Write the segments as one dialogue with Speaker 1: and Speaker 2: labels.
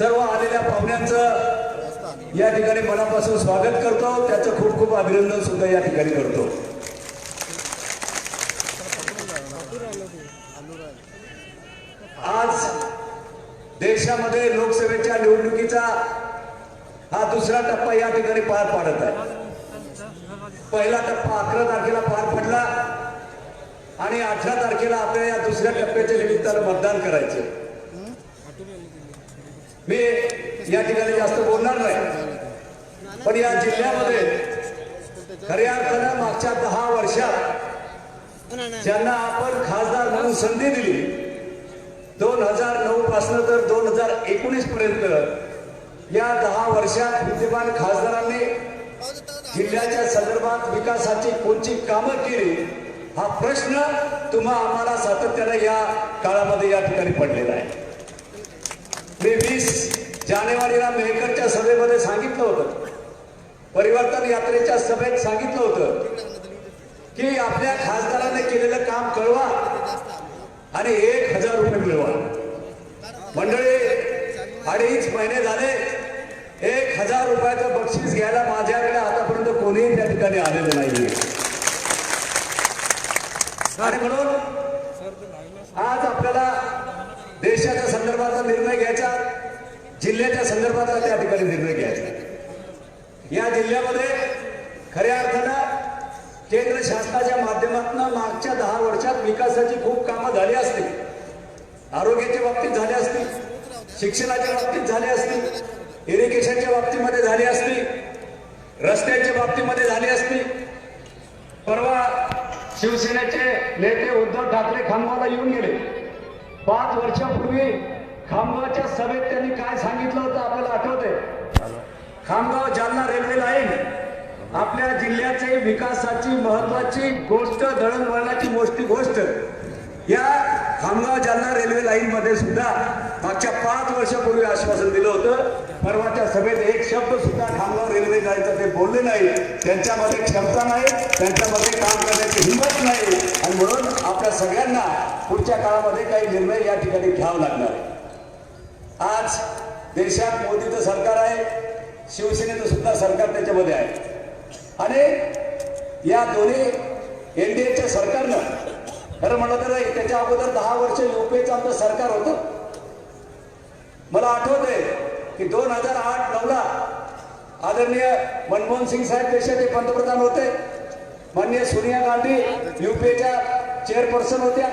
Speaker 1: सर्व आलेल्या पाहुण्यांचं या ठिकाणी मनापासून स्वागत करतो. त्याचं खूप खूप अभिनंदन सुद्धा या ठिकाणी करतो. आज देशामध्ये लोकसभेच्या निवडणुकीचा हा दुसरा टप्पा या ठिकाणी पार पाडत आहे. पहिला टप्पा अकरा तारखेला पार पडला आणि अठरा तारखेला आपल्या या दुसऱ्या टप्प्याच्या निमित्तानं मतदान करायचं मी या ठिकाणी जास्त बोलणार नाही. पण या जिल्ह्यामध्ये खऱ्या अर्थानं मागच्या दहा वर्षात ज्यांना आपण खासदार म्हणून संधी दिली दोन हजार नऊ पासन तर दोन हजार एकोणीस पर्यंत या दहा वर्षात विद्यमान खासदारांनी जिल्ह्याच्या संदर्भात विकासाची कोणची कामं केली हा प्रश्न तुम्हा आम्हाला सातत्यानं या काळामध्ये या ठिकाणी पडलेला आहे. मी वीस जानेवारीला मेहकरच्या सभेमध्ये सांगितलं होतं. परिवर्तन यात्रेच्या सभेत सांगितलं होतं की आपल्या खासदाराने केलेलं काम कळवा आणि एक हजार रुपये मिळवा. मंडळी अडीच महिने झाले. एक हजार रुपयाचं बक्षीस घ्यायला माझ्याकडे आतापर्यंत कोणीही त्या ठिकाणी आलेलं नाहीये. आणि म्हणून आज आपल्याला देशाच्या संदर्भातला निर्णय घ्यायचा जिल्ह्याच्या संदर्भातला त्या ठिकाणी निर्णय घ्यायचा. या जिल्ह्यामध्ये खऱ्या अर्थानं केंद्र शासनाच्या माध्यमातून मागच्या दहा वर्षात विकासाची खूप कामं झाली असतील. आरोग्याच्या बाबतीत झाली असतील. शिक्षणाच्या बाबतीत झाली असतील. इरिगेशनच्या बाबतीमध्ये झाली असतील. रस्त्याच्या बाबतीमध्ये झाली असतील. परवा शिवसेनेचे नेते उद्धव ठाकरे खानवाला येऊन गेले. पाच वर्षापूर्वी खामगावच्या सभेत त्यांनी काय सांगितलं होतं आपल्याला आठवतंय? खामगाव जालना रेल्वे लाईन आपल्या जिल्ह्याचे विकासाची महत्वाची गोष्ट दळणवळणाची मोठी गोष्ट. या खामगाव जालना रेल्वे लाईन मध्ये सुद्धा मागच्या पाच वर्षापूर्वी आश्वासन दिलं होतं. परवाच्या सभेत एक शब्द सुद्धा खामगाव रेल्वे जायचं ते बोलले नाही. त्यांच्यामध्ये क्षमता नाही त्यांच्यामध्ये काम करण्याची हिंमत नाही. आणि म्हणून आपल्या सगळ्यांना पुढच्या काळामध्ये काही निर्णय या ठिकाणी घ्यावं लागणार आहे. आज देशात मोदीचं सरकार आहे शिवसेनेचं सुद्धा सरकार त्याच्यामध्ये आहे. आणि या दोन्ही एनडीएच्या सरकारनं खरं म्हणलं तर त्याच्या अगोदर दहा वर्ष युपीएचं आमचं सरकार होतं. मला आठवतंय की दोन हजार आठ नऊला आदरणीय मनमोहन सिंग साहेब देशाचे पंतप्रधान होते. माननीय सोनिया गांधी युपीएच्या चेअरपर्सन होत्या.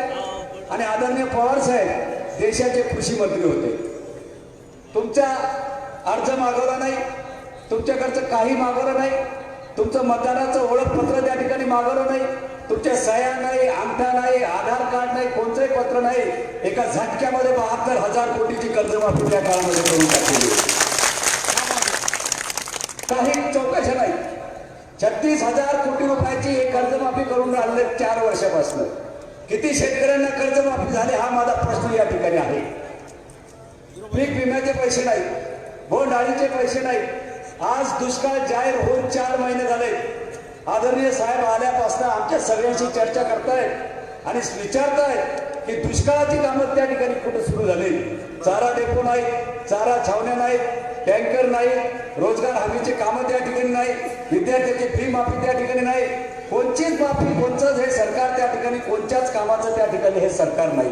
Speaker 1: आणि आदरणीय पवार साहेब देशाचे कृषी मंत्री होते. तुमचा अर्ज मागवला नाही तुमच्याकडचं काही मागवलं नाही तुमचं मतदानाचं ओळखपत्र त्या ठिकाणी मागवलं नाही. तुमच्या सह्या नाही आमटा नाही आधार कार्ड नाही कोणतंही पत्र नाही एका झटक्यामध्ये बहात्तर हजार कोटीची कर्जमाफी त्या काळामध्ये करून टाकलेली काही चौकशा नाही. छत्तीस हजार कोटी रुपयाची एक कर्जमाफी करून राहिले चार वर्षापासून. किती शेतकऱ्यांना कर्जमाफी झाली हा माझा प्रश्न या ठिकाणी आहे. पीक विम्याचे पैसे नाही बोंडाळीचे पैसे नाही आज दुष्काळ जाहीर होऊन चार महिने आदरणीय साहेब आल्यापासून आमच्या सगळ्यांशी चर्चा करतायत आणि विचारतायत की दुष्काळाची कामं त्या ठिकाणी कुठे सुरू झाली? चारा डेपो नाही चारा छावण्या नाही टँकर नाही रोजगार हमीचे कामं त्या ठिकाणी नाही विद्यार्थ्याची फी माफी त्या ठिकाणी नाही. कोणचीच माफी कोणचंच हे सरकार त्या ठिकाणी कोणत्याच कामाचं त्या ठिकाणी हे सरकार नाही.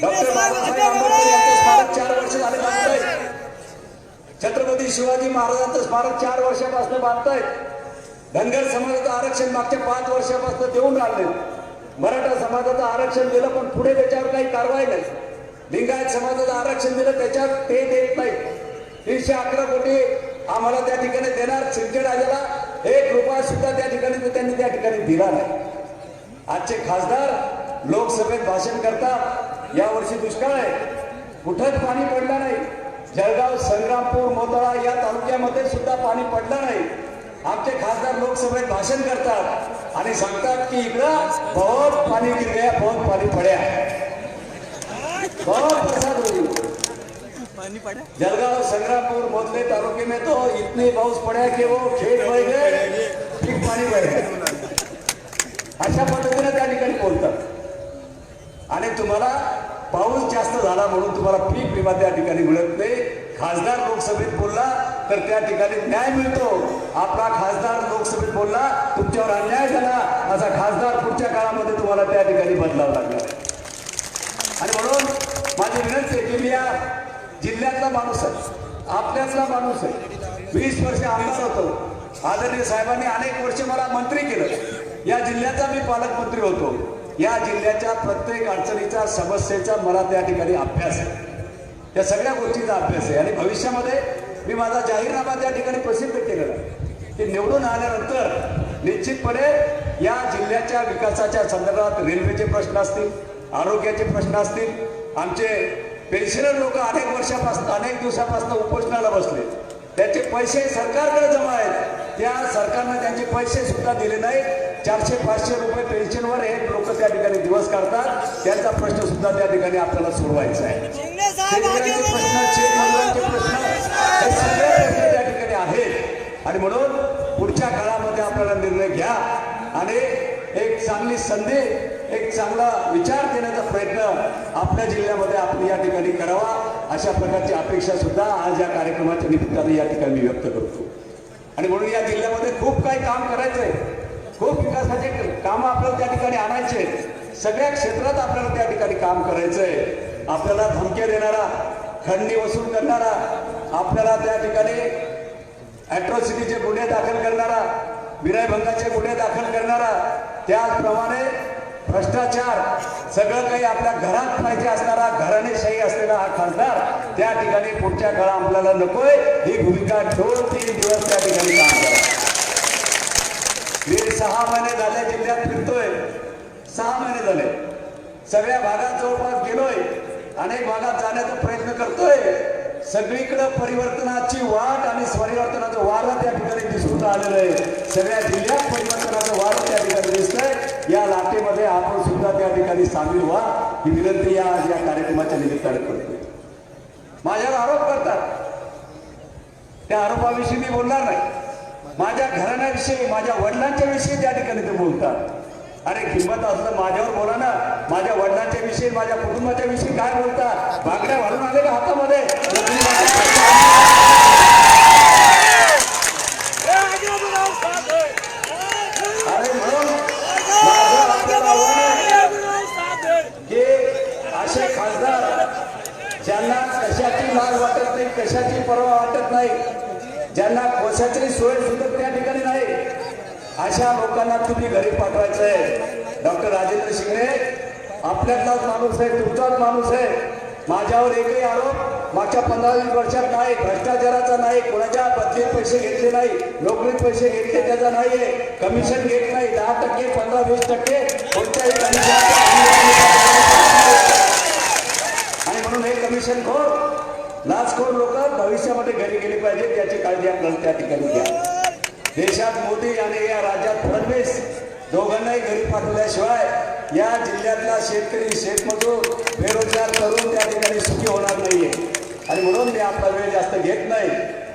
Speaker 1: डॉक्टर बाबासाहेब आंबेडकर यांचं स्मारक चार वर्ष झाले बांधतायत छत्रपती शिवाजी महाराजांचं स्मारक चार वर्षापासून बांधतायत धनगर समाजाचं आरक्षण मागच्या पाच वर्षापासून देऊन राहिले. मराठा समाजाचं आरक्षण दिलं पण पुढे त्याच्यावर काही कारवाई नाही. लिंगायत समाजाचं आरक्षण दिलं त्याच्यावर ते देत नाही. तीनशे अकरा कोटी आम्हाला त्या ठिकाणी देणार सिंदखेड राजाला एक रुपया सुद्धा त्या ठिकाणी त्यांनी त्या ठिकाणी दिला नाही. आजचे खासदार लोकसभेत भाषण करतात यावर्षी दुष्काळ आहे. कुठंच पाणी पडलं नाही. जळगाव संग्रामपूर मोतळा या तालुक्यामध्ये सुद्धा पाणी पडलं नाही. आमचे खासदार लोकसभेत भाषण करतात आणि सांगतात की इकडं बहुत पाणी गिर गया बहुत पाणी पड्या बहुत प्रसाद होईल जलगांव संग्रामपुर मोदले तालुके में तो इतने पाऊस पड़ा कि वो खेत बह गए पीक पाणी बह अशा पद्धतीने त्या ठिकाणी बोलतात. आणि तुम्हाला पाऊस जास्त झाला म्हणून तुम्हाला पीक विमा त्या ठिकाणी मिळत नाही. खासदार लोकसभेत बोलला तर त्या ठिकाणी न्याय मिळतो. आपला खासदार लोकसभेत बोलला तुमच्यावर अन्याय झाला. माझा खासदार पुढच्या काळामध्ये तुम्हाला त्या ठिकाणी बदलावं लागणार आहे. आणि म्हणून माझी विनंती आहे की मी या जिल्ह्यातला माणूस आहे आपल्यातला माणूस आहे. वीस वर्ष आमदार होतो. आदरणीय साहेबांनी अनेक वर्ष मला मंत्री केलं. या जिल्ह्याचा मी पालकमंत्री होतो. या जिल्ह्याच्या प्रत्येक अडचणीचा समस्येचा मला त्या ठिकाणी अभ्यास आहे. या सगळ्या गोष्टीचा अभ्यास आहे. आणि भविष्यामध्ये मी माझा जाहीरनामा त्या ठिकाणी प्रसिद्ध केलेला आहे. की निवडून आल्यानंतर निश्चितपणे या जिल्ह्याच्या विकासाच्या संदर्भात रेल्वेचे प्रश्न असतील आरोग्याचे प्रश्न असतील आमचे पेन्शनर लोक अनेक वर्षापासून अनेक दिवसापासून उपोषणाला बसले. त्याचे पैसे सरकारकडे जमा आहेत. त्या सरकारनं त्यांचे पैसे सुद्धा दिले नाहीत. चारशे पाचशे रुपये पेन्शनवर हे लोक त्या ठिकाणी दिवस काढतात. त्यांचा प्रश्न सुद्धा त्या ठिकाणी आपल्याला सोडवायचा आहे. प्रश्न शेतमजुरांचे प्रश्न हे सगळे प्रश्न त्या ठिकाणी आहेत आणि म्हणून पुढच्या काळामध्ये आपल्याला निर्णय घ्या आणि एक चांगली संधी एक चांगला विचार देण्याचा प्रयत्न आपल्या जिल्ह्यामध्ये आपण या ठिकाणी करावा अशा प्रकारची अपेक्षा सुद्धा आज या कार्यक्रमाच्या निमित्ताने या ठिकाणी मी व्यक्त करतो. आणि म्हणून या जिल्ह्यामध्ये खूप काही काम करायचं आहे खूप विकासाचे कामं आपल्याला त्या ठिकाणी आणायचे. सगळ्या क्षेत्रात आपल्याला त्या ठिकाणी काम करायचं आहे आपल्याला धमक्या देणारा खंडणी वसूल करणारा आपल्याला त्या ठिकाणी अॅट्रॉसिटीचे गुन्हे दाखल करणारा विनयभंगाचे गुन्हे दाखल करणारा त्याचप्रमाणे भ्रष्टाचार सगळं काही आपल्या घरात पाहिजे असणारा घराणेशाही असलेला हा खासदार त्या ठिकाणी पुढच्या काळा आपल्याला नकोय. ही भूमिका दोन तीन दिवस त्या ठिकाणी काम करा. मी सहा महिने झाले जिल्ह्यात फिरतोय. सहा महिने झाले. सगळ्या भागात जवळपास गेलोय. अनेक भागात जाण्याचा प्रयत्न करतोय. सगळीकडे परिवर्तनाची वाट आणि परिवर्तनाचं वारं त्या ठिकाणी दिसून आलेलं आहे. सगळ्या जिल्ह्यात परिवर्तनाचं वारं त्या ठिकाणी दिसतंय. या लाटेमध्ये आपण सुद्धा त्या ठिकाणी सामील व्हा. ही विनंती या आज या कार्यक्रमाच्या निमित्ताने करतोय. माझ्यावर आरोप करतात. त्या आरोपाविषयी मी बोलणार नाही. माझ्या घराण्याविषयी माझ्या वडिलांच्या विषयी त्या ठिकाणी ते बोलतात. अरे किंमत असलं माझ्यावर बोला ना. माझ्या वडिलांच्या विषयी माझ्या कुटुंबाच्या विषयी काय बोलता? बागड्या घालून आले का हातामध्ये. अरे म्हणून की असे खासदार ज्यांना कशाची लाज वाटत नाही कशाची पर्वा वाटत नाही ज्यांना कोशाची सोय सुद्धा त्या अशा लोकांना तुम्ही घरी पाठवायचं आहे डॉक्टर राजेंद्र शिंगणे आपल्यातलाच माणूस आहे तुमचाच माणूस आहे. माझ्यावर एकही आरोप मागच्या पंधरा वीस वर्षात नाही भ्रष्टाचाराचा नाही कोणाच्या बदलीत पैसे घेतले नाही नोकरीत पैसे घेतले त्याचा नाहीये कमिशन घेत नाही दहा टक्के पंधरा वीस टक्के कोणत्याही कमिशन आणि म्हणून हे कमिशन खोर लाचखोर लोक भविष्यामध्ये घरी गेले पाहिजे त्याची काळजी आपल्याला त्या ठिकाणी घ्या. देशात मोदी आणि या राज्यात फडणवीस दोघांनाही घरी पाठवल्याशिवाय या जिल्ह्यातला शेतकरी शेतमजूर बेरोजगार तरुण त्या ठिकाणी सुखी होणार नाहीये. आणि म्हणून मी आपला वेळ जास्त घेत नाही.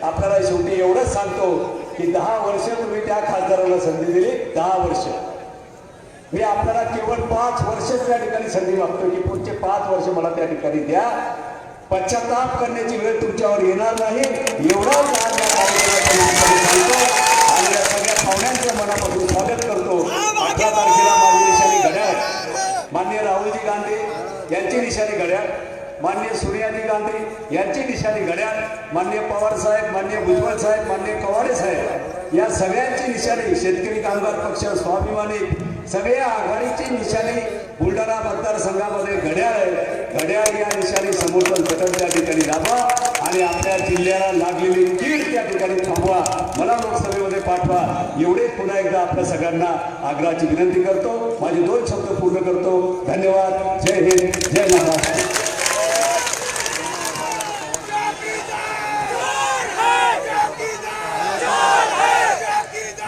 Speaker 1: आपल्याला शेवटी एवढंच सांगतो की दहा वर्ष तुम्ही त्या खासदाराला संधी दिली दहा वर्ष. मी आपल्याला केवळ पाच वर्ष त्या ठिकाणी संधी मागतो की पुढचे पाच वर्ष मला त्या ठिकाणी द्या. पश्चाताप करण्याची वेळ तुमच्यावर येणार नाही. एवढाच पाहुण्यांचं मनापासून स्वागत करतो. अठरा तारखेला माझी निशाणी घड्याळ. माननीय राहुलजी गांधी यांची निशाणी घड्याळ. माननीय सोनियाजी गांधी यांची निशाणी घड्याळ. माननीय पवार साहेब माननीय भुजबळ साहेब माननीय कवाडे साहेब या सगळ्यांची निशाणी शेतकरी कामगार पक्ष स्वाभिमानी सगळ्या आघाडीची निशाणी बुलढाणा मतदारसंघामध्ये घड्याळ आहे. घड्याळ या निशाणी समर्थन बटन त्या ठिकाणी दाबा आणि आपल्या जिल्ह्याला लागलेली कीड त्या ठिकाणी थांबवा. मला लोकसभेमध्ये पाठवा. एवढे पुन्हा एकदा आपल्या सगळ्यांना आग्रहाची विनंती करतो. माझे दोन शब्द पूर्ण करतो. धन्यवाद. जय हिंद. जय महाराष्ट्र.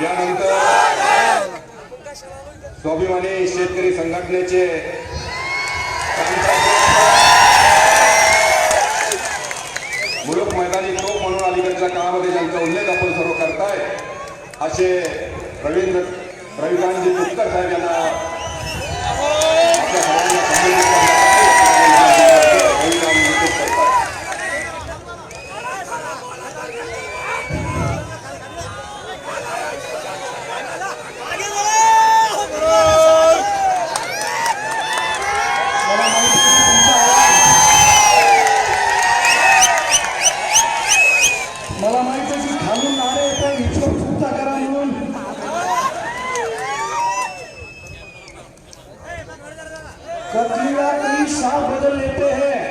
Speaker 2: यानंतर स्वाभिमानी शेतकरी संघटनेचे मुलुक मैदानी तोप म्हणून अलीकडच्या काळामध्ये ज्यांचा उल्लेख आपण सर्व करताय असे रवींद्र रविकांतजी उत्तर साहेब यांना कतलिया कहीं साफ़ बदल
Speaker 3: लेते हैं।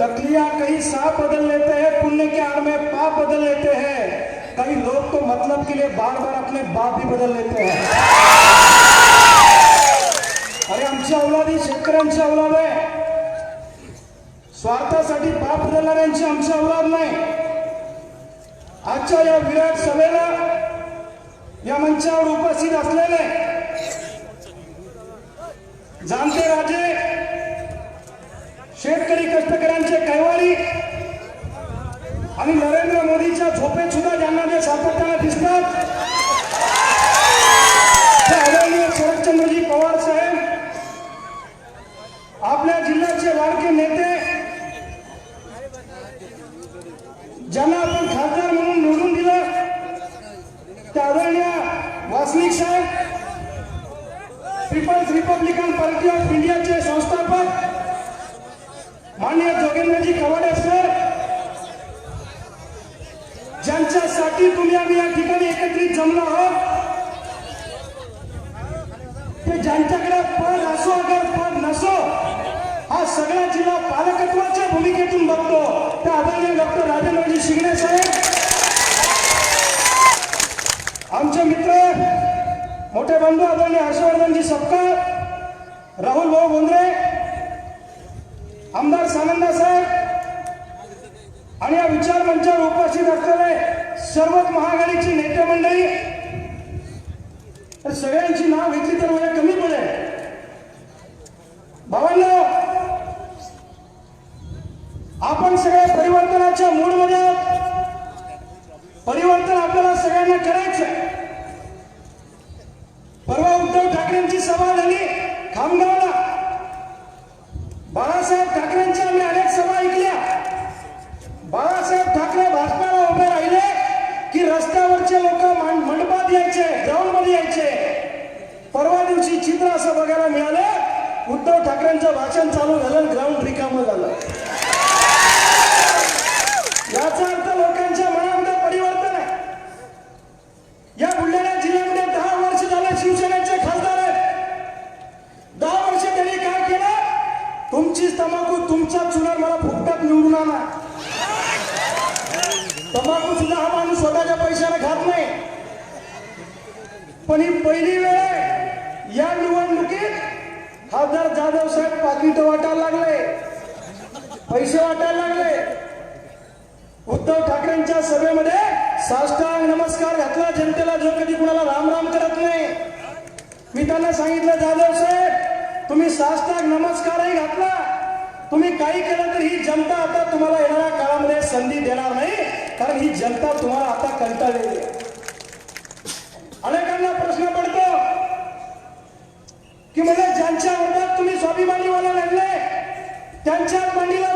Speaker 3: कतलिया कहीं साफ़ बदल लेते हैं, पुण्य के आड़ में पाप बदल लेते हैं। कई लोग तो मतलब के लिए बार बार अपने बाप भी बदल लेते हैं। अरे आमच्या औलादी शेतकऱ्यांच्या औलाद आहे। स्वार्थासाठी बाप बदलणाऱ्यांची आमच्या औलाद नहीं. आजच्या या विराट सभेला या मंचावर उपस्थित असलेले जाणते राजे. शेतकरी कष्टकऱ्यांचे कैवारी आणि नरेंद्र मोदीच्या झोपेत सुद्धा ज्यांना जे सातत्याने दिसतात. आदरणीय शरदचंद्रजी पवार साहेब आपल्या जिल्ह्याचे लाडके नेते ज्यांना आपण खासदार म्हणून निवडून दिलं ते आदरणीय वासनिक साहेब पीपल्स रिपब्लिकन पार्टी ऑफ इंडियाचे संस्थापक माननीय जोगेंद्रजी कवाडे सर ज्यांच्यासाठी तुम्ही आम्ही या ठिकाणी एकत्रित जमलो आहोत ते ज्यांच्याकडे पद असो अगर पद नसो हा सगळा जिल्हा पालकत्वाच्या भूमिकेतून बघतो. त्या आदरणीय डॉक्टर राजेंद्रजी शिंगणे साहेब आमचे मित्र मोठे बंधू आदरणीय हर्षवर्धनजी सपकाळ राहुल भाऊ बोंद्रे आमदार सानंदा साहेब आणि या विचार मंचावर उपस्थित असलेले सर्वच महाआघाडीची नेते मंडळी तर सगळ्यांची नाव घेतली तर मला कमी पडेल. भावांना आपण सगळ्या परिवर्तनाच्या मूडमध्ये परिवर्तन आपल्याला सगळ्यांना करायचं चित्र असं बघायला मिळालं. उद्धव ठाकरेंचं भाषण चालू झालं ग्राउंड रिकामं झालं. याचा अर्थ लोकांच्या मनामध्ये परिवर्तन आहे. या बुलढाणा जिल्ह्यामध्ये दहा वर्ष झाले शिवसेनेचे खासदार आहेत. दहा वर्ष त्यांनी काय केलं. तुमचीच तंबाखू तुमचा चुनार मला फुकटात निवडून आला तंबाखू सुद्धा हा माणूस स्वतःच्या पैशाने खात नाही. पण ही पहिली वेळ आहे. या निवडणुकीत खासदार जाधव साहेब पाकिट वाटायला लागले. पैसे वाटायला लागले. उद्धव ठाकरेंच्या सभेमध्ये साष्टांग नमस्कार घातला. जनतेला जो कधी कुणाला राम राम करत नाही. मी त्यांना सांगितलं जाधव साहेब तुम्ही साष्टांग नमस्कारही घातला. तुम्ही काही केलं तर ही जनता आता तुम्हाला येणाऱ्या काळामध्ये संधी देणार नाही. कारण ही जनता तुम्हाला आता कंटाळलेली आहे. अनेकांना प्रश्न की म्हणजे ज्यांच्या वर्गात तुम्ही स्वाभिमानीवाला लढले त्यांच्या मांडीला